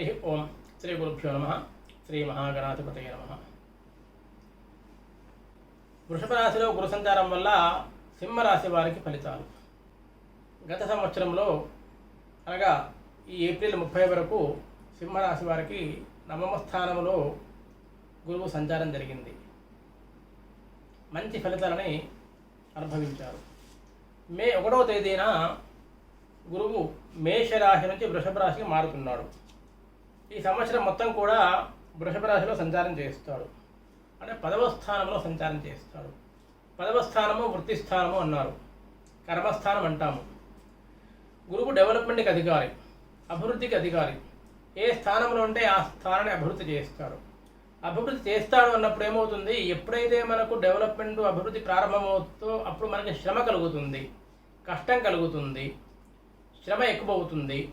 హరి ఓం శ్రీ గురుభ్యో నమ. శ్రీ మహాగణాధిపతయ నమ. వృషభ రాశిలో గురు సంచారం వల్ల సింహరాశి వారికి ఫలితాలు. గత సంవత్సరంలో అనగా ఈ ఏప్రిల్ ముప్పై వరకు సింహరాశి వారికి నవమ స్థానంలో గురువు సంచారం జరిగింది. మంచి ఫలితాలని అనుభవించారు. మే ఒకటవ తేదీన గురువు మేషరాశి నుంచి వృషభ రాశికి మారుతున్నాడు. ఈ సంవత్సరం మొత్తం కూడా వృషభ రాశిలో సంచారం చేస్తాడు అంటే పదవ స్థానంలో సంచారం చేస్తాడు పదవ స్థానము వృత్తి స్థానము అన్నారు. కర్మస్థానం అంటాము. గురువు డెవలప్మెంట్కి అధికారి అభివృద్ధికి అధికారి. ఏ స్థానంలో ఉంటే ఆ స్థానాన్ని అభివృద్ధి చేస్తాడు అభివృద్ధి చేస్తాడు అన్నప్పుడు ఏమవుతుంది? ఎప్పుడైతే మనకు డెవలప్మెంట్ అభివృద్ధి ప్రారంభమవుతుందో అప్పుడు మనకి శ్రమ కలుగుతుంది. కష్టం కలుగుతుంది. శ్రమ ఎక్కువ అవుతుంది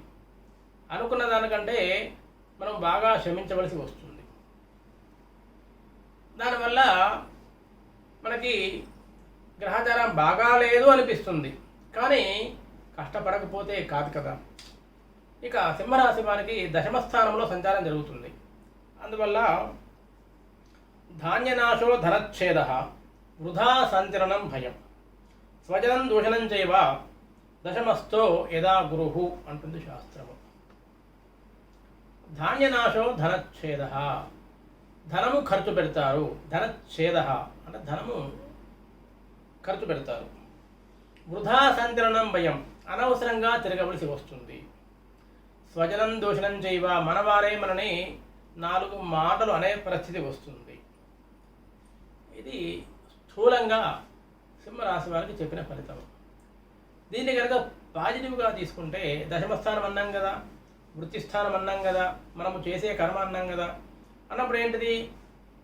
అనుకున్న దానికంటే మనం బాగా శ్రమించవలసి వస్తుంది. దానివల్ల మనకి గ్రహచారం బాగా లేదు అనిపిస్తుంది. కానీ కష్టపడకపోతే కాదు కదా. ఇక సింహరాశి వారికి దశమ స్థానంలో సంచారం జరుగుతుంది. అందువల్ల ధాన్యనాశో ధనచ్ఛేద వృధా సంచలనం భయం. స్వజనం దూషణం చేయవ దశమస్థో యదా గురు అంటుంది శాస్త్రము. ధాన్యనాశో ధనఛేద ధనము ఖర్చు పెడతారు. ధనఛేద అంటే ధనము ఖర్చు పెడతారు. వృధా సంచలనం భయం అనవసరంగా తిరగవలసి వస్తుంది. స్వజనం దూషణం చేయవ మనవారే మనని నాలుగు మాటలు అనే పరిస్థితి వస్తుంది. ఇది స్థూలంగా సింహరాశి వారికి చెప్పిన ఫలితం. దీన్ని కనుక పాజిటివ్గా తీసుకుంటే దశమస్థానం అన్నాం కదా. వృత్తి స్థానం అన్నాం కదా మనము చేసే కర్మ అన్నాం కదా. అన్నప్పుడు ఏంటిది?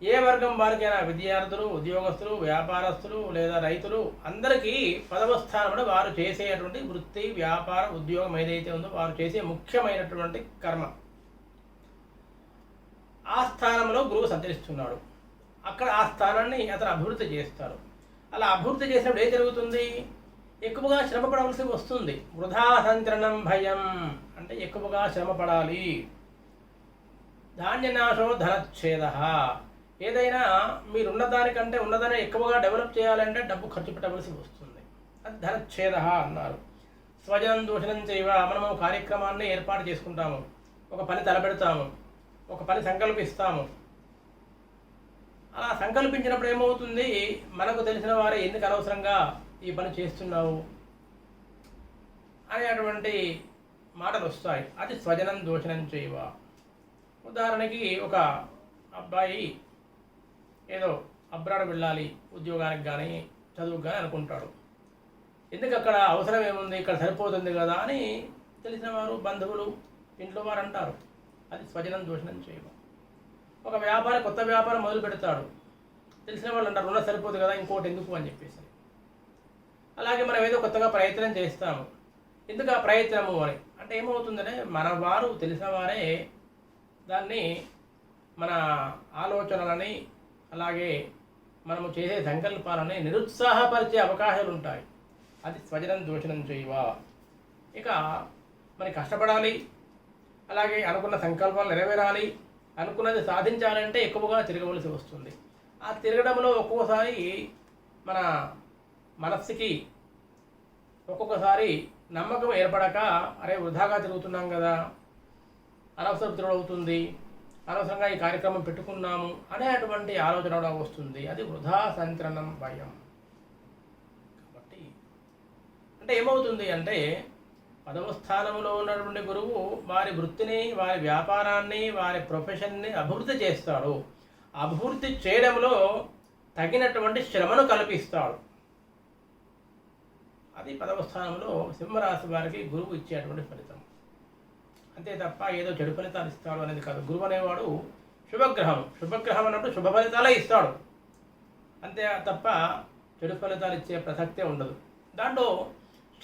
ఏ వర్గం వారికైనా విద్యార్థులు ఉద్యోగస్తులు వ్యాపారస్తులు లేదా రైతులు అందరికీ పదవ స్థానంలో వారు చేసేటువంటి వృత్తి వ్యాపార ఉద్యోగం ఏదైతే ఉందో వారు చేసే ముఖ్యమైనటువంటి కర్మ. ఆ స్థానంలో గురువు సంచరిస్తున్నాడు. అక్కడ ఆ స్థానాన్ని అతను అభివృద్ధి చేస్తాడు. అలా అభివృద్ధి చేసినప్పుడు ఏం జరుగుతుంది? ఎక్కువగా శ్రమ పడవలసి వస్తుంది. వృధా సంచరణం భయం. అంటే ఎక్కువగా శ్రమ పడాలి ధాన్యనాశో ధనచ్ఛేద ఏదైనా మీరు ఉన్నదానికంటే ఉన్నదాన్ని ఎక్కువగా డెవలప్ చేయాలంటే డబ్బు ఖర్చు పెట్టవలసి వస్తుంది. అది ధనచ్ఛేద అన్నారు. స్వజనం దూషణం చేయవ. మనము కార్యక్రమాన్ని ఏర్పాటు చేసుకుంటాము. ఒక పని తలపెడతాము. ఒక పని సంకల్పిస్తాము. అలా సంకల్పించినప్పుడు ఏమవుతుంది? మనకు తెలిసిన వారే ఎందుకు అనవసరంగా ఈ పని చేస్తున్నావు అనేటువంటి మాటలు వస్తాయి అది స్వజనం దోషణం చేయవ? ఉదాహరణకి ఒక అబ్బాయి ఏదో అబ్రాడ్ వెళ్ళాలి ఉద్యోగానికి కానీ చదువుకు కానీ అనుకుంటాడు. ఎందుకు అక్కడ అవసరం ఏముంది? ఇక్కడ సరిపోతుంది కదా అని తెలిసిన వారు బంధువులు ఇంట్లో వారు అంటారు. అది స్వజనం దోషణం చేయవ? ఒక వ్యాపారం కొత్త వ్యాపారం మొదలు పెడతాడు తెలిసిన వాళ్ళు అంటారు రుణ సరిపోదు కదా ఇంకోటి ఎందుకు? అని చెప్పేసి. అలాగే మనం ఏదో కొత్తగా ప్రయత్నం చేస్తాము. ఎందుకు ఆ ప్రయత్నము అని? అంటే ఏమవుతుందంటే మన వారు తెలిసిన వారే దాన్ని మన ఆలోచనలని అలాగే మనము చేసే సంకల్పాలని నిరుత్సాహపరిచే అవకాశాలు ఉంటాయి. అది స్వజనం దోషణం చేయవా? ఇక మరి కష్టపడాలి అలాగే అనుకున్న సంకల్పాలు నెరవేరాలి అనుకున్నది సాధించాలంటే ఎక్కువగా తిరగవలసి వస్తుంది. ఆ తిరగడంలో ఒక్కోసారి మన మనస్సుకి ఒక్కొక్కసారి నమ్మకం ఏర్పడక అరే వృధాగా తిరుగుతున్నాం కదా అనవసర తిరుగుతుంది అవుతుంది అనవసరంగా ఈ కార్యక్రమం పెట్టుకున్నాము అనేటువంటి ఆలోచన కూడా వస్తుంది. అది వృధా సంచలనం భయం. కాబట్టి అంటే ఏమవుతుంది అంటే పదవ స్థానంలో ఉన్నటువంటి గురువు వారి వృత్తిని వారి వ్యాపారాన్ని వారి ప్రొఫెషన్ని అభివృద్ధి చేస్తాడు. అభివృద్ధి చేయడంలో తగినటువంటి శ్రమను కల్పిస్తాడు. అది పదవ స్థానంలో సింహరాశి వారికి గురువు ఇచ్చేటువంటి ఫలితం. అంతే తప్ప ఏదో చెడు ఫలితాలు ఇస్తాడు అనేది కాదు. గురువు అనేవాడు శుభగ్రహం. శుభగ్రహం అన్నట్టు శుభ ఫలితాలే ఇస్తాడు. అంతే తప్ప చెడు ఫలితాలు ఇచ్చే ప్రసక్తే ఉండదు. దాంట్లో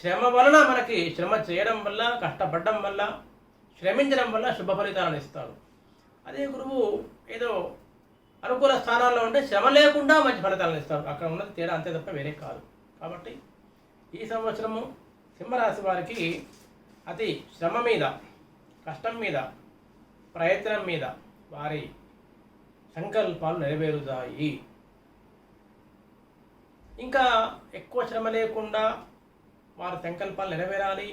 శ్రమ వలన మనకి శ్రమ చేయడం వల్ల కష్టపడడం వల్ల శ్రమించడం వల్ల శుభ ఫలితాలను ఇస్తాడు. అదే గురువు ఏదో అనుకూల స్థానాల్లో ఉంటే శ్రమ లేకుండా మంచి ఫలితాలను ఇస్తాడు. అక్కడ ఉన్నది తేడా అంతే తప్ప వేరే కాదు. కాబట్టి ఈ సంవత్సరము సింహరాశి వారికి అతి శ్రమ మీద కష్టం మీద ప్రయత్నం మీద వారి సంకల్పాలు నెరవేరుతాయి. ఇంకా ఎక్కువ శ్రమ లేకుండా వారి సంకల్పాలు నెరవేరాలి.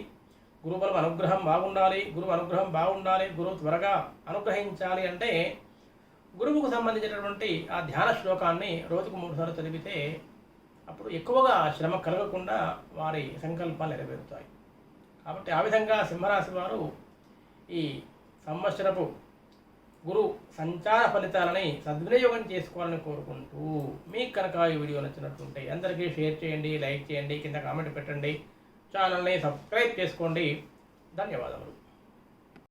గురుబలం అనుగ్రహం బాగుండాలి గురువు అనుగ్రహం బాగుండాలి గురువు త్వరగా అనుగ్రహించాలి అంటే గురువుకు సంబంధించినటువంటి ఆ ధ్యాన శ్లోకాన్ని రోజుకు మూడు సార్లు చదివితే అప్పుడు ఎక్కువగా శ్రమ కలగకుండా వారి సంకల్పాలు నెరవేరుతాయి. కాబట్టి ఆ విధంగా సింహరాశి వారు ఈ సంవత్సరపు గురు సంచార ఫలితాలని సద్వినియోగం చేసుకోవాలని కోరుకుంటూ మీకు కనుక ఈ వీడియో నచ్చినట్టుంటే అందరికీ షేర్ చేయండి లైక్ చేయండి కింద కామెంట్ పెట్టండి. ఛానల్ని సబ్స్క్రైబ్ చేసుకోండి. ధన్యవాదములు.